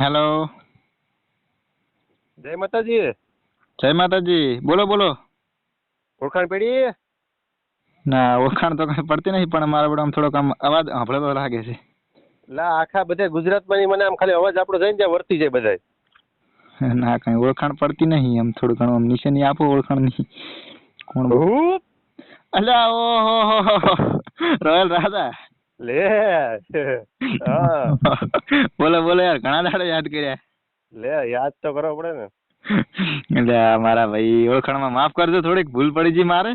Hello જય માતાજી. જય માતાજી. બોલો બોલો. ઓળખાણ પડી? ના ઓળખાણ તો કઈ પડતી નહીં પણ મારા બધા આમ થોડોક આમ અવાજ સાંભળેલો લાગે છે. લા આખા બધા ગુજરાતમાં મને આમ ખાલી અવાજ આપણો જઈને ત્યાં વર્તી જાય બધાય. ના કઈ ઓળખાણ પડતી નહીં આમ થોડું ઘણું આમ નિશાની આપો ઓળખાણની કોણ અલ્યા ઓહો રોયલ રાજા. લે. હા. બોલો બોલો યાર ઘણા દાડે યાદ કર્યા. લે યાદ તો કરવો પડે ને. એટલે મારા ભાઈ ઓળખાણમાં માફ કરજો થોડીક ભૂલ પડી જી મારે.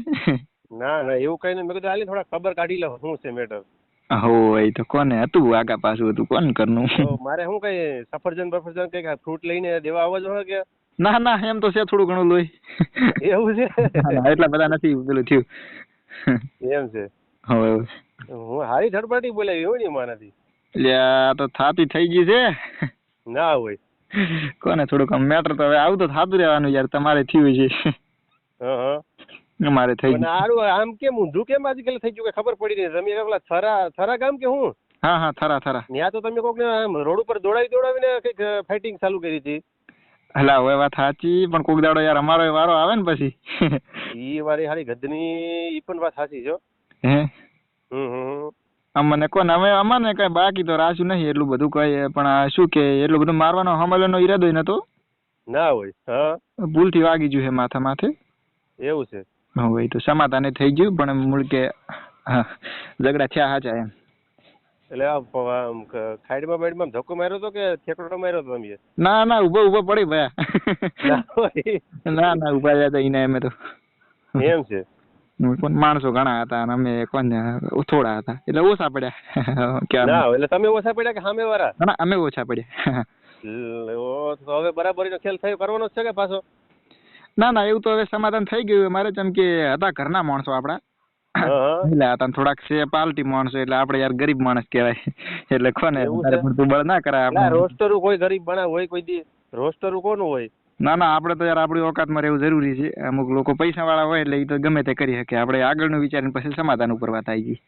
ના ના એવું કઈ નહીં. મેં કીધું હાલી થોડા ખબર કાઢી લો શું છે મેટર હો એ તો કોને હતું આગા પાછું હતું કોણ કરનું? મારે શું કઈ સફરજન બફરજન કંઈક ફ્રૂટ લઈને દેવા આવવા જો કે? ના ના એમ તો છે થોડું ઘણું લોહી. એવું છે? એટલા બધા નથી પેલું થયું. એમ છે. હવે હું હારી થડપાટી બોલાવી હોય ને મારાથી. એટલે આ તો થાતી થઈ ગઈ છે. ના હોય. કોને થોડુંક મેટર તો હવે આવું તો થાતું રહેવાનું યાર તમારે થયું છે. અમારે થઈ આરું આમ કેમ ઊંધું? કેમ આજકાલ થઈ ગયું કે ખબર પડી રહી તમે પેલા થરા થરા ગામ કે હું? હા હા થરા થરા. ત્યાં તો તમે કોક આમ રોડ ઉપર દોડાવી દોડાવીને કંઈક ફાઇટિંગ ચાલુ કરી હતી. હલા હવે વાત સાચી પણ કોક દાડો યાર અમારો વારો આવે ને પછી. ઈ વારી હારી ગદની ઈ પણ વાત સાચી છે હો. હે. અમને કોને હવે અમારે કઈ બાકી તો રાશું નહીં એટલું બધું કઈ પણ શું કે એટલું બધું મારવાનો હમલનો ઈરાદો નતો? ના હોય હા. ભૂલથી વાગી ગયું છે માથા માથે. એવું છે. હવે એ તો સમાધાને થઈ ગયું પણ મૂળ કે હા ઝઘડા થયા હાચા એમ. એટલે ખાઈડમાં બાઈડમાં ધક્કો માર્યો તો કે ઠેકડો માર્યો તો તમે? ના ના ઊભો ઊભો પડી ભયા. ના ના ઊભા રહ્યા હતા એને અમે તો. એમ છે. પણ માણસો ઘણા હતા અને અમે કોણ થોડા હતા. એટલે ઓછા પડ્યા કે ના એટલે તમે ઓછા પડ્યા કે સામે વાળા? ના અમે ઓછા પડ્યા. તો હવે બરાબર ખેલ થયો કરવાનો છે કે પાછો? ના ના એવું તો હવે સમાધાન થઈ ગયું. મારે જેમ કે હતા ઘરના માણસો આપડા. એટલે હતા થોડાક છે પાલટી માણસો એટલે આપણે યાર ગરીબ માણસ કહેવાય. એટલે કોને પડતું બળ ના કરાય આપણે. રોસ્ટરું કોઈ ગરીબ બનાવ હોય કોઈ દી. રોસ્ટરું કોનું હોય? ના ના આપણે તો યાર આપણી ઓકાતમાં રહેવું જરૂરી છે. અમુક લોકો પૈસા વાળા હોય એટલે એ તો ગમે તે કરી શકે. આપણે આગળનું વિચારીને પછી સમાધાન ઉપર વાત આવી ગઈ.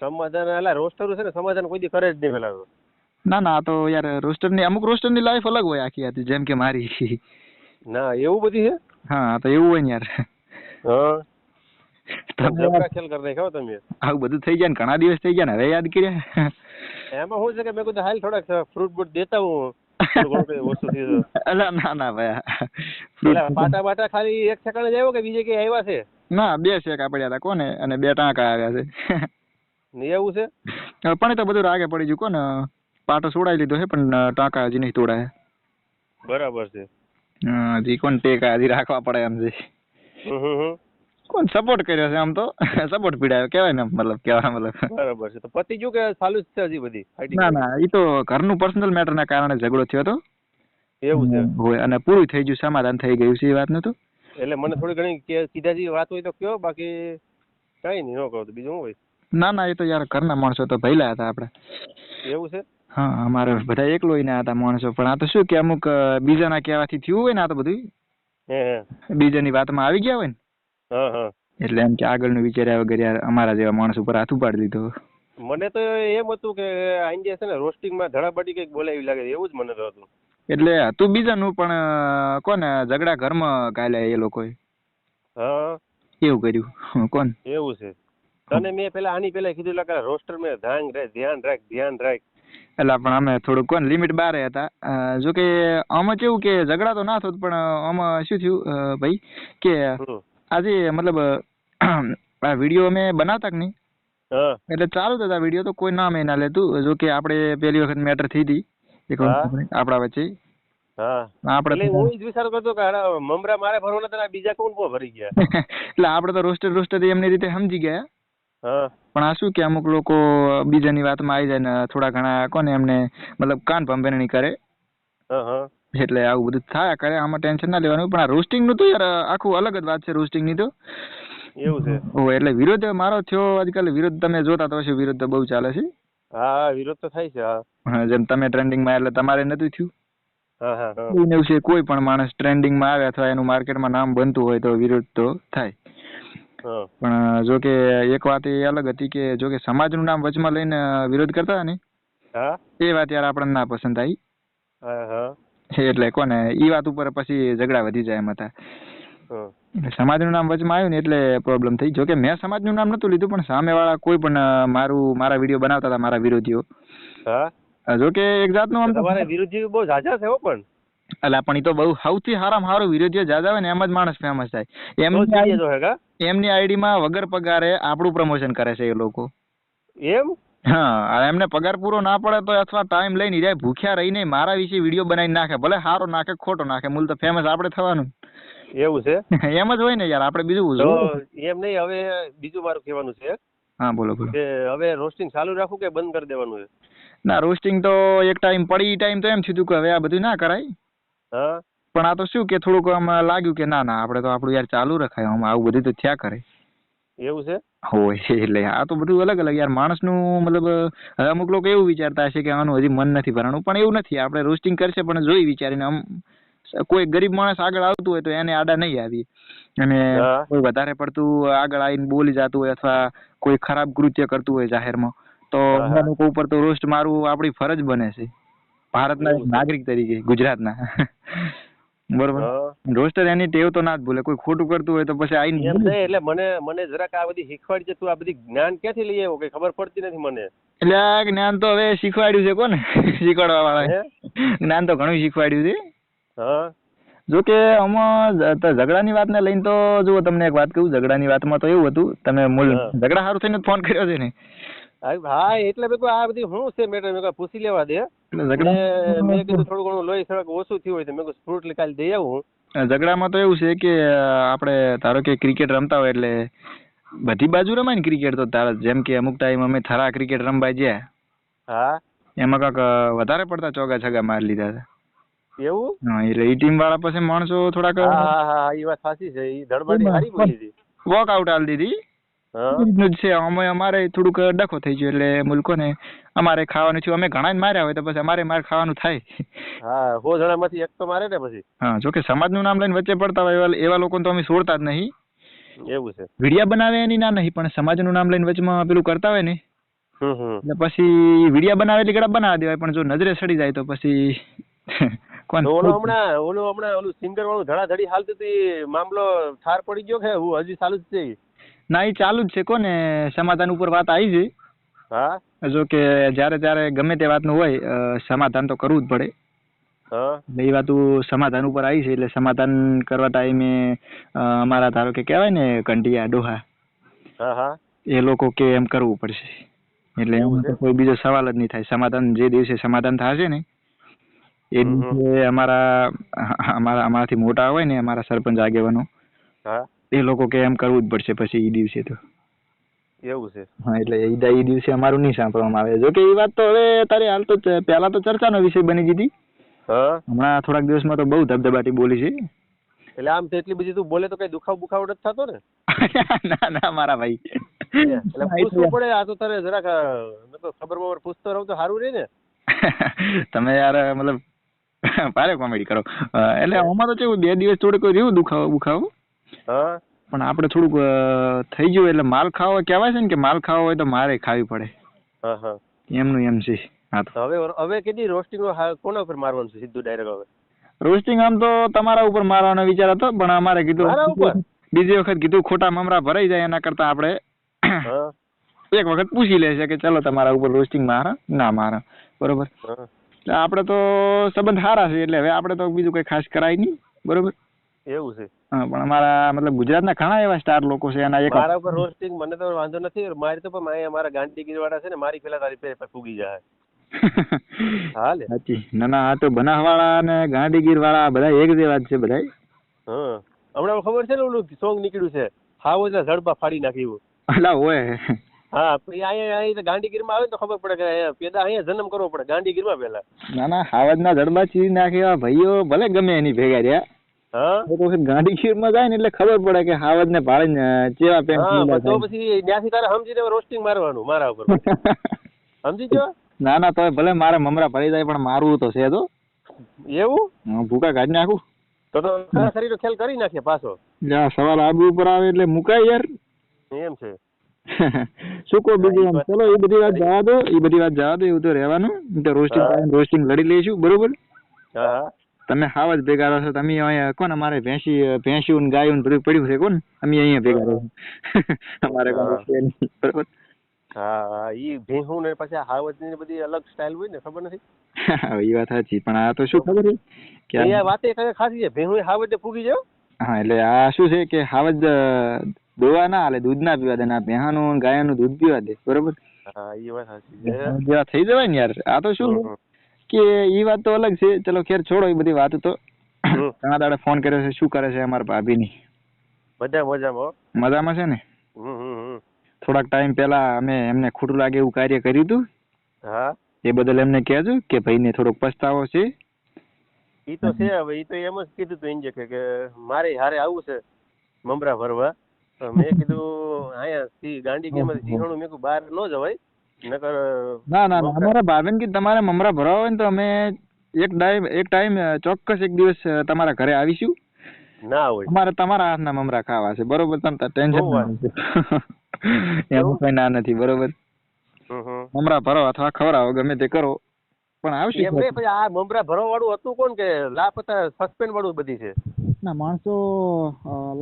સમાધાન એટલે રોસ્ટર છે ને સમાધાન કોઈ દી કરે જ નહીં પેલા ના ના તો યાર રોસ્ટરની અમુક રોસ્ટરની લાઈફ અલગ હોય આખી આખી જેમ કે મારી. ના એવું બધી છે? હા તો એવું હોય ને યાર. હા. આવું બધું થઈ ગયા ને ઘણા દિવસ થઈ ગયા ને હવે યાદ કર્યા. એમાં શું છે કે મેં કીધું હાલ થોડાક ફ્રૂટ બૂટ દેતા હું. થોડું ઘણું કંઈ ઓછું થયું? તો. અલા ના ના ભાઈ. પાટા બાટા ખાલી એક સેકન્ડ જ આવ્યો કે બીજે ક્યાંય આવ્યા છે? ના બે શેકા પડ્યા હતા કોને? અને બે ટાંકા આવ્યા છે. એવું છે? પણ એ તો બધું રાગે પડી ગયું કોને? પાટો છોડાઈ લીધો છે પણ ટાંકા હજી નહીં તોડાય. બરાબર છે. હજી કોણ ટેકા હજી રાખવા પડે એમ છે. કોણ સપોર્ટ કર્યો છે આમ તો? સપોર્ટ પીડાયો કહેવાય ને મતલબ કહેવાય મતલબ. બરાબર છે. તો પતિ ગયું કે ચાલુ જ છે હજી બધી ના ના એ તો ઘરનું પર્સનલ મેટરના કારણે ઝઘડો થયો હતો. એવું છે. હોય અને પૂરું થઈ ગયું સમાધાન થઈ ગયું છે એ વાત નતું એટલે મને થોડી ઘણી કીધા સીધા જેવી વાત હોય તો કયો બાકી કઈ નહીં ન કહો તો બીજું શું હોય? ના ના એ તો યાર ઘરના માણસો તો ભયલા હતા આપણે એવું છે? હા અમારે બધા એકલો ના હતા માણસો પણ આ તો શું કે અમુક બીજાના કહેવાથી થયું હોય ને આ તો બધું બીજાની વાતમાં આવી ગયા હોય ને? એટલે એમ કે આગળનું વિચાર્યા વગર યાર અમારા જેવા માણસ ઉપર હાથ ઉપાડી દીધો મને તો એમ હતું કે આઈને છે ને રોસ્ટિંગમાં ધડાબડી કંઈક બોલાવી લાગે એવું જ મને તો હતું. એટલે હતું બીજાનું પણ કોને ઝઘડા ઘરમાં ગાલ્યા એ લોકોએ? હા. એવું કર્યું. કોણ એવું છે. તને મેં પેલા આની પેલા કીધું એટલે રોસ્ટર મેં ધ્યાન રાખ ધ્યાન રાખ ધ્યાન રાખ. એટલે પણ અમે થોડુંક કોણ લિમિટ બારે હતા. જો કે આમાં કેવું કે ઝઘડા તો ના થતો પણ આમાં શું થયું ભાઈ કે. આજે મતલબ આ વીડિયો અમે બનાવતા કે નહીં? હા. એટલે ચાલુ હતા વીડિયો તો કોઈ નામ એના લેતું જો કે આપણે પેલી વખત મેટર થઈ હતી. એક આપણા વચ્ચે. હા. આપણે હું જ વિચાર કરતો કે મમરા મારે ભરવાના હતા બીજા કોણ પો ભરી ગયા? એટલે આપણે તો રોસ્ટર રોસ્ટર એમની રીતે સમજી ગયા. હા. પણ આ શું કે અમુક લોકો બીજાની વાતમાં આવી જાય ને થોડા ઘણા કોને એમને મતલબ કાન ભંભેરણી કરે. હા હા. એટલે આવું બધું થાય કરે આમાં ટેન્શન ના લેવાનું. પણ આ રોસ્ટિંગનું તો યાર આખું અલગ જ વાત છે રોસ્ટિંગની તો. એવું છે. ઓ એટલે વિરોધ મારો થયો આજકાલ વિરોધ તમે જોતા તો હશો વિરોધ તો બહુ ચાલે છે. હા વિરોધ તો થાય છે હા. જેમ તમે ટ્રેન્ડિંગમાં એટલે તમારે નતું થયું. હા હા હા. એવું છે કોઈ પણ માણસ ટ્રેન્ડિંગમાં આવે અથવા એનું માર્કેટમાં નામ બનતું હોય તો વિરોધ તો થાય. પણ જો કે એક વાત એ અલગ હતી કે જો કે સમાજનું નામ વચમાં લઈને વિરોધ કરતા ને એ વાત યાર આપણને ના પસંદ આવી. એટલે કોને? ઈ વાત ઉપર પછી ઝઘડા વધી જાય એમ હતા. સમાજનું નામ વચમાં આવ્યું ને એટલે પ્રોબ્લેમ થઈ. જોકે મેં સમાજનું નામ નતું લીધું પણ સામેવાળા કોઈ પણ મારું મારા વીડિયો બનાવતા હતા મારા વિરોધીઓ. જોકે એક જાતનું આમ તમારે વિરુદ્ધ બહુ ઝાઝા છે પણ. એટલે પણ એ તો બહુ સૌથી સારામાં સારું વિરોધીઓ જાજા હોય ને એમ જ માણસ ફેમસ થાય. એમ એમની આઈડી એમની આઈડીમાં વગર પગારે આપણું પ્રમોશન કરે છે એ લોકો. એમ? હા એમને પગાર પૂરો ના પડે તો અથવા ટાઈમ લઈને જાય ભૂખ્યા રહીને મારા વિશે વીડિયો બનાવી નાખે ભલે સારો નાખે ખોટો નાખે મૂળ તો ફેમસ આપણે થવાનું. એવું છે? એમ જ હોય ને યાર આપણે બીજું એમ નહીં હવે બીજું મારું કહેવાનું છે. હા બોલો બોલો. કે હવે રોસ્ટિંગ ચાલુ રાખવું કે બંધ કરી દેવાનું છે? ના રોસ્ટિંગ તો એક ટાઈમ પડી ટાઈમ તો એમ થયું કે હવે આ બધું ના કરાય. હા. પણ આ તો શું કે થોડુંક આમ લાગ્યું કે ના ના આપણે તો આપણું યાર ચાલુ રખાય આમ આવું બધું તો થયા કરે. એવું છે? હોય એટલે આ તો બધું અલગ અલગ યાર. માણસનું મતલબ અમુક લોકો એવું વિચારતા હશે કે આનું હજી મન નથી ભરાણું. પણ એવું નથી. આપણે રોસ્ટિંગ કરશે પણ જોઈ વિચારીને આમ કોઈ ગરીબ માણસ આગળ આવતું હોય તો એને આડા નહીં આવી અને કોઈ વધારે પડતું આગળ આવીને બોલી જતું હોય અથવા કોઈ ખરાબ કૃત્ય કરતું હોય જાહેરમાં તો. લોકો ઉપર તો રોસ્ટ મારવું આપણી ફરજ બને છે. ભારતના નાગરિક તરીકે ગુજરાતના. બરોબર. રોસ્ટર એની ટેવ તો ના જ ભૂલે. કોઈ ખોટું કરતું હોય તો પછી એમ નહીં એટલે મને મને જરાક આ બધી શીખવાડી છે તું આ બધી જ્ઞાન ક્યાંથી લઈ આવ્યો? કે ખબર પડતી નથી મને. એટલે આ જ્ઞાન તો હવે શીખવાડ્યું છે કોને? શીખવાડવા વાળા જ્ઞાન તો ઘણું શીખવાડ્યું છે. હા. જો કે આમાં ઝઘડાની વાતને લઈને તો જુઓ તમને એક વાત કહું ઝઘડાની વાતમાં તો એવું હતું તમે મૂળ ઝઘડા સારું થઈને ફોન કર્યો છે ને. ભાઈ હા એટલે મેં આ બધી શું છે મેડમ? પૂછી લેવા દે મેં કીધું થોડું ઘણું લોહી થોડુંક ઓછું થયું હોય તો મેં કીધું ફ્રૂટ કાલે દઈ આવું. ઝઘડામાં તો એવું છે કે આપણે ધારો કે ક્રિકેટ રમતા હોય એટલે બધી બાજુ રમાય ને ક્રિકેટ તો તારા જેમ કે અમુક ટાઈમ અમે થરા ક્રિકેટ રમવા ગયા. હા. એમાં કાંક વધારે પડતા ચોગા છગા મારી લીધા હતા. એવું? હા એટલે એ ટીમ વાળા પછી માણસો થોડાક હા હા હા એ વાત સાચી છે. એ ધડબડી હારી બોલી હતી. વોક આઉટ આલી દીધી. હા? એ જ છે. અમે અમારે થોડુંક ડખો થઈ ગયો એટલે મુલકો ને અમારે ખાવાનું થયું. અમે ઘણા માર્યા હોય તો પછી અમારે માર ખાવાનું થાય. હા સો જણામાંથી એક તો મારે ને પછી? હા જોકે સમાજનું નામ લઈને વચ્ચે પડતા હોય એવા એવા લોકોને તો અમે છોડતા જ નહીં. એવું છે. વિડિયા બનાવે એની ના નહીં પણ સમાજનું નામ લઈને વચમાં પેલું કરતા હોય ને. એટલે પછી વિડિયા બનાવે એટલે ગળા બનાવી દેવાય પણ જો નજરે સડી જાય તો પછી કોણ ઓલો હમણાં ઓલું હમણાં ઓલું સિંગર વાળું ધડાધડી હાલતું મામલો ઠાર પડી ગયો કે હું હજી ચાલુ જ છે? ના એ ચાલુ જ છે કોને? સમાધાન ઉપર વાત આવી છે હા? જો કે જ્યારે ત્યારે ગમે તે વાતનું હોય સમાધાન તો કરવું જ પડે. હા. એ વાત સમાધાન ઉપર આવી છે એટલે સમાધાન કરવા ટાઈમે અમારા ધારો કે કહેવાય ને કંટીયા ડોહા હા હા. એ લોકો કે એમ કરવું પડશે. એટલે એમાં કોઈ બીજો સવાલ જ નહીં થાય. સમાધાન જે દિવસે સમાધાન થશે ને એ. દિવસે અમારા અમારા અમારાથી મોટા હોય ને અમારા સરપંચ આગેવાનો હા. એ લોકો કે એમ કરવું જ પડશે પછી એ દિવસે તો. એવું છે. હા એટલે એ દ- એ દિવસે અમારું નહીં સાંભળવામાં આવે. જો કે એ વાત તો હવે તારે હાલ તો પહેલા તો ચર્ચાનો વિષય બની જતી હમણાં થોડાક દિવસમાં તો બહુ ધબધબાટી બોલી છે. એટલે આમ એટલી બધી તું બોલે તો કઈ દુખાવ બુખાવ નથી થતો ને? ના ના મારા ભાઈ. એટલે પૂછવું પડે આ તો તારે જરાક ખબર બબર પૂછતો રહું તો સારું રે ને? તમે યાર મતલબ ભારે કોમેડી કરો. એટલે આમાં તો કેવું બે દિવસ થોડુંક રહ્યું દુખાવો બુખાવો? હા? પણ આપણે થોડુંક થઈ ગયું એટલે માલ ખાવો કહેવાય છે ને કે માલ ખાવો હોય તો મારે ખાવી પડે. હા હા. એમનું એમ છે હા તો. તો હવે હવે કેટલી રોસ્ટિંગ કોના ઉપર મારવાનું છે સીધું ડાયરેક્ટ હવે? રોસ્ટિંગ આમ તો તમારા ઉપર મારવાનો વિચાર હતો પણ અમારે કીધું બીજી વખત કીધું ખોટા મમરા ભરાઈ જાય એના કરતા આપણે એક વખત પૂછી લેશે કે ચલો તમારા ઉપર રોસ્ટિંગ મારા? ના મારા. બરોબર? એટલે આપણે તો સંબંધ સારા છે એટલે હવે આપણે તો બીજું કઈ ખાસ કરાય નહીં. બરોબર? એવું છે. હા પણ અમારા મતલબ ગુજરાતના ઘણા એવા સ્ટાર લોકો છે એના એક મારા ઉપર રોસ્ટિંગ મને તો વાંધો નથી મારી તો પણ મારે અમારા ગાંધીગીરી વાળા છે ને મારી પેલા તારી પે ફૂગી જાય. હાલે. સાચી. ના ના આ તો બનાસવાળા અને ગાંધીગીર વાળા બધા એક જેવા જ છે બધા હા. હમણાં ખબર છે ને ઓલું સોંગ નીકળ્યું છે? હાવ એટલે ઝડપા ફાડી નાખ્યું. અલા હોય હા અહીંયા ગાંધીગીરમાં આવે ને તો ખબર પડે કે અહીંયા પેદા અહીંયા જન્મ કરવો પડે ગાંધીગીરમાં પહેલા. ના ના હાવજના જડબા ચીરી નાખ્યા ભાઈઓ ભલે ગમે એની ભેગા રહ્યા. હા? ખીરમાં જાય ને એટલે ખબર પડે કે હાવજ ને ભાળીને ચેવા પેન્ટ તો પછી ત્યાંથી તારે સમજીને રોસ્ટિંગ મારવાનું મારા ઉપર. સમજી ગયો? ના ના તો ભલે મારે મમરા ભરી જાય પણ મારવું તો છે તો. એવું? ભૂકા કાઢી નાખું. તો તો શરીર ખેલ કરી નાખીએ પાછો. એટલે સવાલ આબુ ઉપર આવે એટલે મુકાય યાર. એમ છે. શું કહો બીજું આમ? ચલો એ બધી વાત જવા દો એ બધી વાત જવા દો એવું તો રહેવાનું. તો રોસ્ટિંગ રોસ્ટિંગ લડી લઈશું બરોબર? હા હા. તમે હાવ જ ભેગા રહો છો. તમે અહીંયા કોણ? અમારે ભેંસી ભેંસ્યું ને ગાયું ને બધું પડ્યું છે. કોણ? અમે અહીંયા ભેગા રહો અમારે કોણ છે બરોબર? હા હા ઈ ભેહું ને પછી હાવજની બધી અલગ સ્ટાઇલ હોય ને ખબર નથી? એ વાત સાચી. પણ આ તો શું ખબર છે? કે અહીંયા વાતે કઈ ખાસી છે? ભેહું હાવજ ફૂગી હા. એટલે આ શું છે કે હાવજ અ, દોવા ના હાલે દૂધ ના પીવા દે. ના ભેહાનું ને ગાયાનું દૂધ પીવા દે. બરોબર? હા ઈ વાત સાચી થઈ જવાય ને યાર. આ તો શું? કે ઈ વાત તો અલગ છે. ચલો ખેર છોડો એ બધી વાત તો. ઘણા દાડે ફોન કર્યો છે શું કરે છે અમારા ભાભીની? બધા મજામાં. મજામાં છે ને. થોડાક ટાઈમ પહેલા અમે એમને ખોટું લાગે એવું કાર્ય કર્યું હતું. હા. એ બદલ એમને કહેજો કે ભાઈને થોડોક પસ્તાવો છે. ઈ તો છે હવે ઈ તો એમ જ કીધું તું ઇન્જે કે મારે હારે આવું છે મમરા ભરવા. તો મેં કીધું અહીંયા સી ગાંડી ગેમ સિંહણું મેં કીધું બહાર ન જવાય. નકર ના ના ના અમારા ભાભીને કે તમારે મમરા ભરાવા હોય ને તો અમે એક ટાઈમ એક ટાઈમ ચોક્કસ એક દિવસ તમારા ઘરે આવીશું. ના હોય. અમારે તમારા હાથના મમરા ખાવા છે. બરોબર તમે ટેન્શન એમ કઈ ના નથી બરોબર. મમરા ભરો અથવા ખવડાવો ગમે તે કરો. પણ આવશે એમ પછી આ મમરા ભરો વાળું હતું કોણ કે લાપતા સસ્પેન્ડ વાળું બધી છે? ના માણસો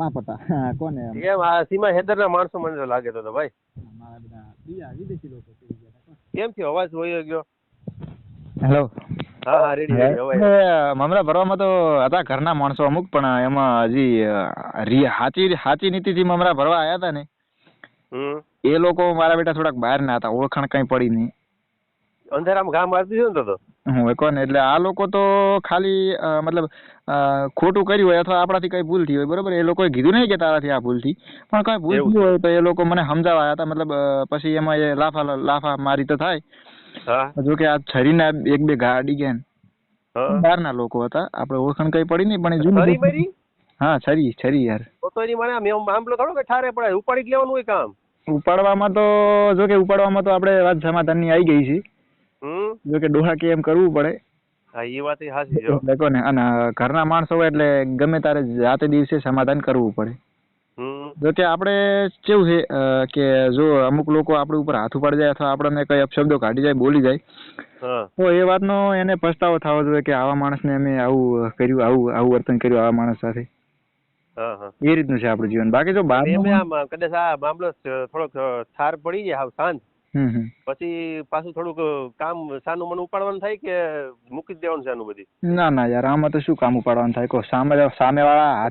લાપતા. કોને એમ? આ સીમા હેદર ના માણસો મને લાગે તો ભાઈ. મારા બધા બીજા વિદેશી લોકો. કેમ થયો અવાજ વયો ગયો? હેલો હા રેડી મમરા ભરવામાં તો હતા ઘરના માણસો અમુક પણ એમાં હજી હાચી હાચી નીતિથી મમરા ભરવા આયા હતા ને એ લોકો મારા બેટા થોડાક બહાર ના હતા ઓળખાણ કઈ પડી નહીં. અંધારામાં ગામ મારતી છે ને તો? હું કોને એટલે આ લોકો તો ખાલી મતલબ ખોટું કર્યું હોય અથવા આપણાથી કઈ ભૂલ થઈ હોય બરોબર? એ લોકોએ કીધું નહીં કે તારાથી આ ભૂલ થઈ. પણ કઈ ભૂલ થઈ હોય તો એ લોકો મને સમજાવવા હતા મતલબ પછી એમાં એ લાફા લાફા મારી તો થાય. જો કે આ છરીના એક બે ગાડી ગયા. બહારના લોકો હતા. આપણે ઓળખાણ કઈ પડી નહીં પણ એ હા છરી છરી યાર. તો એની મને મેં મામલો થોડો કે ઠારે પડે ઉપાડી લેવાનું હોય કામ. ઉપાડવામાં તો જો કે ઉપાડવામાં તો આપણે વાત સમાધાનની આવી ગઈ છે. હમ? જો કે ડોહા કે એમ કરવું પડે. હા એ વાત સાચી છે હો. એટલે અને ઘરના માણસો હોય એટલે ગમે તારે જાતે દિવસે સમાધાન કરવું પડે. જો કે આપણે કેવું છે કે જો અમુક લોકો આપણી ઉપર હાથ ઉપાડી જાય અથવા આપણને કઈ અપશબ્દો કાઢી જાય બોલી જાય તો એ વાતનો એને પસ્તાવો થવો જોઈએ કે આવા માણસને અમે આવું કર્યું આવું આવું વર્તન કર્યું આવા માણસ સાથે. એ રીતનું છે આપણું જીવન. બાકી જો બહાર કદાચ આ મામલો થોડોક ઠાર પડી જાય શાંત. હમ પછી પાછું થોડુંક કામ સાનું મન ઉપાડવાનું થાય કે મૂકી જ દેવાનું છે આનું બધી? ના ના યાર આમાં તો શું કામ ઉપાડવાનું થાય? કો સામે સામે વાળા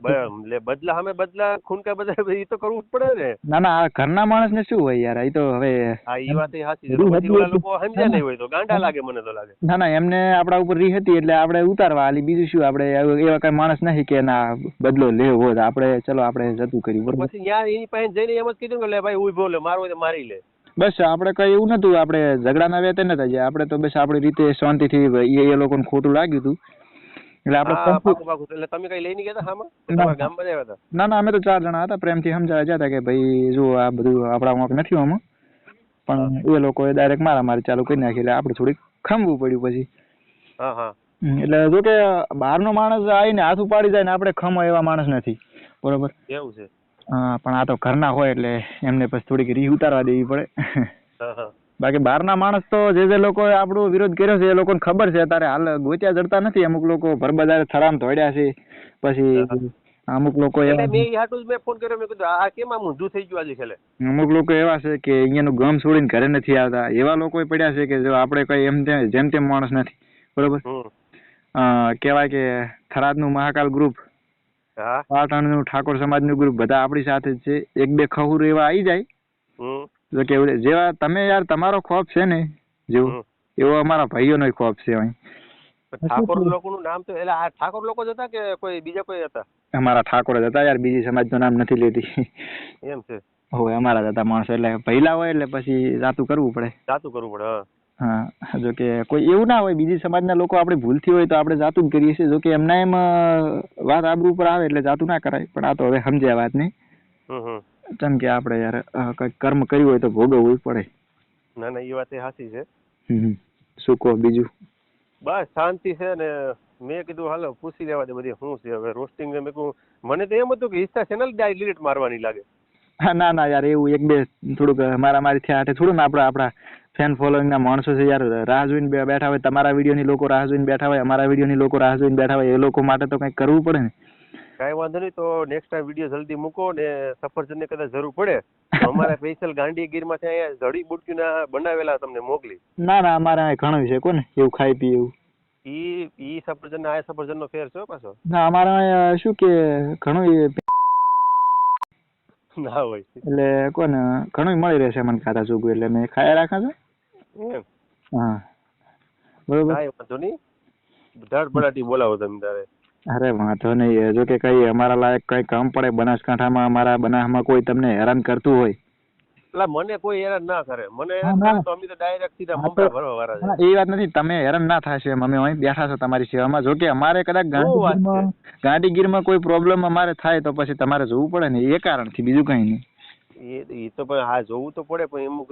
બદલા સામે બદલા ખૂનકા બધા એ તો કરવું જ પડે ને. ના ના ઘરના માણસ ને શું હોય યાર એ તો હવે હા એ વાત સાચી. લોકો સમજ્યા નહીં હોય તો ગાંડા લાગે મને તો લાગે. ના ના એમને આપડા ઉપર રી હતી એટલે આપણે ઉતારવા આલી બીજું શું આપણે એવા કઈ માણસ નહીં કે ના બદલો લેવો આપણે ચલો આપણે જતું કર્યું પછી યાર એની પાસે જઈને એમ જ કીધું કે લે ભાઈ ઊભો લે તો મારી લે. બસ આપણે કઈ એવું નતું આપણે ઝઘડાના વેતે નતા ગયા આપણે તો બસ આપણી રીતે શાંતિથી એ લોકોને ખોટું લાગ્યું હતું એટલે આપણે પાકું પાકું. એટલે તમે કઈ લઈને ગયા હતા ગામમાં હતા? ના ના અમે તો ચાર જણા હતા. પ્રેમથી સમજાવ્યા જતા કે ભાઈ જો આ બધું આપણા વાંક નથી આમાં. પણ એ લોકોએ ડાયરેક્ટ મારા મારી ચાલુ કરી નાખી. એટલે આપણે થોડીક ખમવું પડ્યું પછી. હા હા. એટલે જો કે બહારનો માણસ આવીને હાથ ઉપાડી જાય ને આપણે ખમો એવા માણસ નથી. બરોબર? એવું છે. પણ આ તો ઘરના હોય એટલે એમને પછી થોડીક રી ઉતારવા દેવી પડે. બાકી બહારના માણસ તો જે જે લોકોએ આપણો વિરોધ કર્યો છે એ લોકોને ખબર છે. અત્યારે હાલ ગોત્યા જડતા નથી. અમુક લોકો ભરબજારે થરામ ધોડ્યા છે. પછી અમુક લોકો એવા ઈ હાટું જ મેં ફોન કર્યો. મેં કીધું આ કેમ આમ ઊંધું થઈ ગયું આજે છેલ્લે? અમુક લોકો એવા છે કે અહીંયાનું ગામ છોડીને ઘરે નથી આવતા. એવા લોકો પડ્યા છે કે જો આપણે કઈ એમ તેમ જેમ તેમ માણસ નથી. બરોબર? કહેવાય કે થરાદનું મહાકાલ ગ્રુપ પાટણનું ઠાકોર સમાજનું ગ્રુપ બધા આપણી સાથે જ છે. એક બે ખહુર એવા આવી જાય. તો જો જેવા તમે યાર તમારો ખોફ છે ને જેવો એવો અમારા ભાઈઓનો ખોફ છે અહીં. ઠાકોર લોકોનું નામ તો એટલે આ ઠાકોર લોકો જ હતા કે કોઈ બીજા કોઈ હતા? અમારા ઠાકોર જ હતા યાર બીજી સમાજનું નામ નથી લેતી. એમ છે. હોય અમારા જ હતા માણસો એટલે પહેલા હોય એટલે પછી જાતું કરવું પડે. જાતું કરવું પડે હા જો કે કોઈ એવું ના હોય બીજી સમાજના લોકો આપણે ભૂલથી હોય તો આપણે જાતું જ કરીએ છીએ. જો કે એમના એમ વાત આબરૂ ઉપર આવે એટલે જાતું ના કરાય પણ આ તો હવે સમજ્યા વાત નહીં હમ હમ. કેમ કે આપણે યાર કંઈક કર્મ કર્યું હોય તો ભોગવવું પડે. ના ના એ વાત એ સાચી છે. શું કહો બીજું? બસ શાંતિ છે ને મેં કીધું હાલો પૂછી લેવા દે બધી શું છે હવે રોસ્ટિંગ મેં કહું મને તો એમ હતું કે ઇન્સ્ટા ચેનલ ડિલીટ મારવાની લાગે. ના ના યાર એવું એક બે થોડુંક મારા મારી થયા થોડું ને આપણા આપણા ફેન ફોલોઈંગના માણસો છે યાર રાહ જોઈને બેઠા હોય તમારા વિડીયોની લોકો રાહ જોઈને બેઠા હોય અમારા વિડીયોની લોકો રાહ જોઈને બેઠા હોય એ લોકો માટે તો કંઈક કરવું પડે ને? કાંઈ વાંધો નહીં તો નેક્સ્ટ ટાઈમ વીડિયો જલ્દી મૂકો ને સફરજનની કદાચ જરૂર પડે. તો અમારા સ્પેશિયલ ગાંધીગીરમાંથી અહીંયા જડીબુટ્ટીના બનાવેલા તમને મોકલી ના ના અમારે અહીં ઘણું છે કોને? એવું ખાઈ પી એવું. ઈ ઈ સફરજન આ સફરજન નો ફેર છે પાછો. ના અમારે અહીંયા શું કે ઘણું ના હોય. એટલે કોને ઘણું મળી રહેશે મને ખાતા ચોખ્ખું એટલે મેં ખાયા રાખા છે? હા. બરોબર. કાંઈ વાંધો નહીં. ધડ બડાટી બોલાવો તમે તારે. અરે વાંધો નહીં. જો કે કઈ અમારા લાયક કઈ કામ પડે બનાસકાંઠામાં અમારા બનાસમાં કોઈ તમને હેરાન કરતું હોય. એટલે મને કોઈ હેરાન ના કરે. મને હેરાન કરે તો અમે તો ડાયરેક્ટ સીધા હા, ભરવા વાળા છે એ વાત નથી. તમે હેરાન ના થશે અમે અહીં બેઠા છો તમારી સેવામાં. જો કે અમારે કદાચ ગાંધીગીરમાં ગાંધીગીરમાં કોઈ પ્રોબ્લેમ અમારે થાય તો પછી તમારે જોવું પડે ને. એ કારણથી બીજું કઈ નહીં. એ એ તો પણ હા જોવું તો પડે પણ અમુક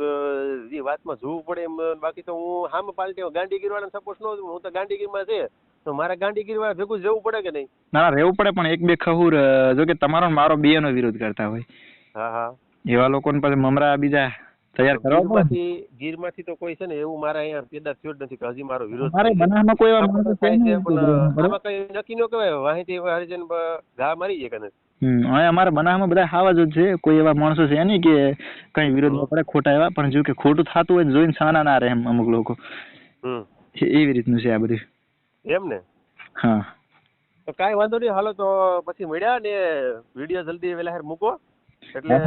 એ વાતમાં જોવું પડે એમ બાકી તો હું હામે પાલટી ગાંધીગીર વાળા સપોર્ટ નો હું તો ગાંધીગીરમાં છે તો મારા ગાંધીગીર વાળા ભેગું જવું પડે કે નહીં? ના રહેવું પડે પણ એક બે ખહુર જો કે તમારો મારો બે નો વિરોધ કરતા હોય. હા હા. એવા લોકોને પછી મમરા બીજા તૈયાર કરવા પડે. ગીરમાંથી ગીરમાંથી તો કોઈ છે ને એવું મારા અહીંયા પેદા થયો જ નથી કે હજી મારો વિરોધ મારે થાય કોઈ એવા માણસ છે પણ આમાં કઈ નક્કી ન કહેવાય વાહીથી હરિજન ઘા મારી જાય કદાચ હમ અહીં અમારા બનાવમાં બધા હાવા જ છે. કોઈ એવા માણસો છે નહીં કે કઈ વિરોધ પડે ખોટા એવા. પણ જો કે ખોટું થતું હોય જોઈને સાના ના રહે એમ અમુક લોકો. એવી રીતનું છે આ બધું. એમ ને? હા. તો કાંઈ વાંધો નહીં. હાલો તો પછી મળ્યા ને વીડિયો જલ્દી વેલા હેર મૂકો. એટલે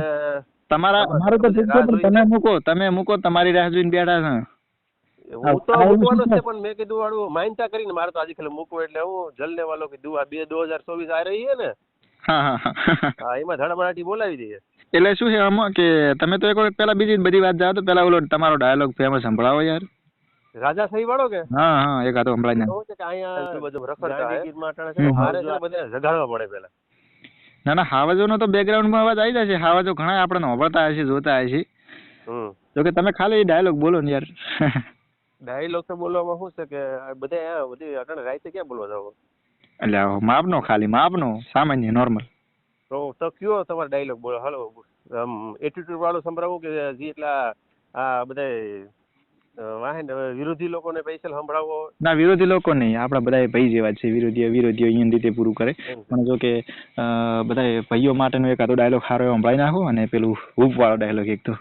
તમારા અમારું તો પણ તમે મૂકો. તમે મૂકો તમારી રાહ જોઈને બેઠા છે. હું તો મૂકવાનો છે પણ મેં કીધું વાળું માઇન્ડતા કરીને મારે તો આજે ખાલી મૂકવું એટલે હું જલને વાલો કીધું આ બે દો હજાર ચોવીસ આ રહી છે ને હા એમાં ધડામડાટી બોલાવી દઈએ. એટલે શું છે આમાં કે તમે તો એક વખત પેલા બીજી બધી વાત જાઓ તો પેલા ઓલો તમારો ડાયલોગ ફેમસ સંભળાવો યાર. રાજા સહી વાળો કે? હા હા એક આ તો સંભળાઈ ના. એવું છે કે અહીંયા બધું રખડતા ગાંધીગીરમાં અટાણે છે. મારે છે જગાડવા પડે પેલા. ના ના હાવાજોનો તો બેકગ્રાઉન્ડમાં અવાજ આવી જશે હાવાજો ઘણા આપણે સાંભળતા હશે જોતા હશે. જો કે તમે ખાલી ડાયલોગ બોલો ને યાર. ડાયલોગ તો બોલવામાં શું છે કે આ બધા બધી અટણ રાઈતે ક્યાં બોલવા જાવ? એટલે માપનો ખાલી માપનો સામાન્ય નોર્મલ તો તો કયો તમારો ડાયલોગ બોલો? હાલો એટીટ્યુડ વાળો સંભળાવું કે જે એટલા આ બધા વાહન વિરોધી લોકોને પૈસા સંભળાવો? ના વિરોધી લોકો નહીં. આપણા બધા ભાઈ જેવા છે વિરોધી વિરોધીઓ અહીંયા રીતે પૂરું કરે. પણ જો કે બધા ભાઈઓ માટેનો એક આતો ડાયલોગ સારો એવો સંભળાઈ નાખો અને પેલું હૂપ વાળો ડાયલોગ એક તો.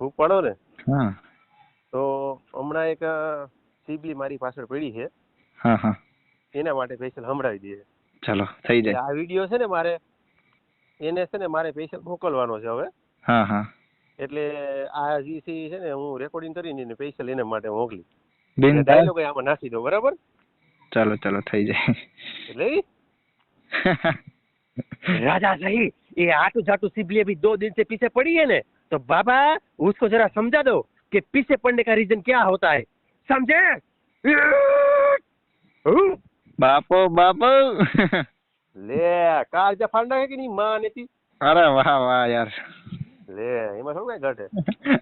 હૂપ વાળો ને? હા. તો હમણાં એક સીબલી મારી પાછળ પડી છે. હા હા. એના માટે પૈસા સંભળાવી દઈએ ચાલો થઈ એટલે જાય આ વિડીયો છે ને મારે એને છે ને મારે પૈસા મોકલવાનો છે હવે હા હા એટલે આ જે છે ઈ છે ને હું રેકોર્ડિંગ કરીને એને પૈસા લઈને માટે મોકલી બેન ડાયલોગ આમાં નાખી દો બરાબર ચાલો ચાલો થઈ જાય એટલે ઈ राजा सही ये आटू जाटू सिबली अभी दो दिन से पीछे पड़ी है ना तो बाबा उसको जरा समझा दो कि पीछे पड़ने का रीजन क्या होता है समझे हम्म? બાપો બાપો. લે કાલ જે ફાંડા કે ની માં નથી અરે વાહ વાહ યાર. લે એમાં શું કઈ ઘટે?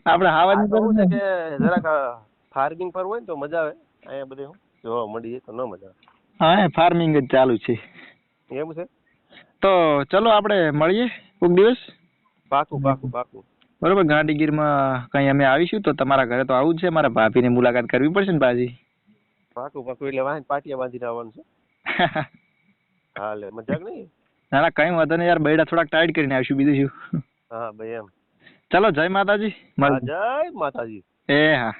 આપણે હાવાની તો છે કે જરાક ફાર્મિંગ પર હોય ને તો મજા આવે. અહીંયા બધે જોવા મળીએ તો ન મજા આવે. હા ફાર્મિંગ જ ચાલુ છે. એમ છે? તો ચલો આપણે મળીએ કોઈક દિવસ. પાકું પાકું પાકું. બરોબર ગાંધીગીરમાં કઈ અમે આવીશું તો તમારા ઘરે તો આવું જ છે. મારા ભાભીને મુલાકાત કરવી પડશે ને પાછી. પાકું પાકું એટલે વાહન પાટિયા બાંધીને આવવાનું છે. હાલે મજાક નહીં? ના ના કઈ વાંધો નહીં યાર બૈડા થોડાક ટાઈટ કરીને આવીશું બીજું શું? હા ભાઈ એમ. ચલો જય માતાજી. જય માતાજી. એ હા.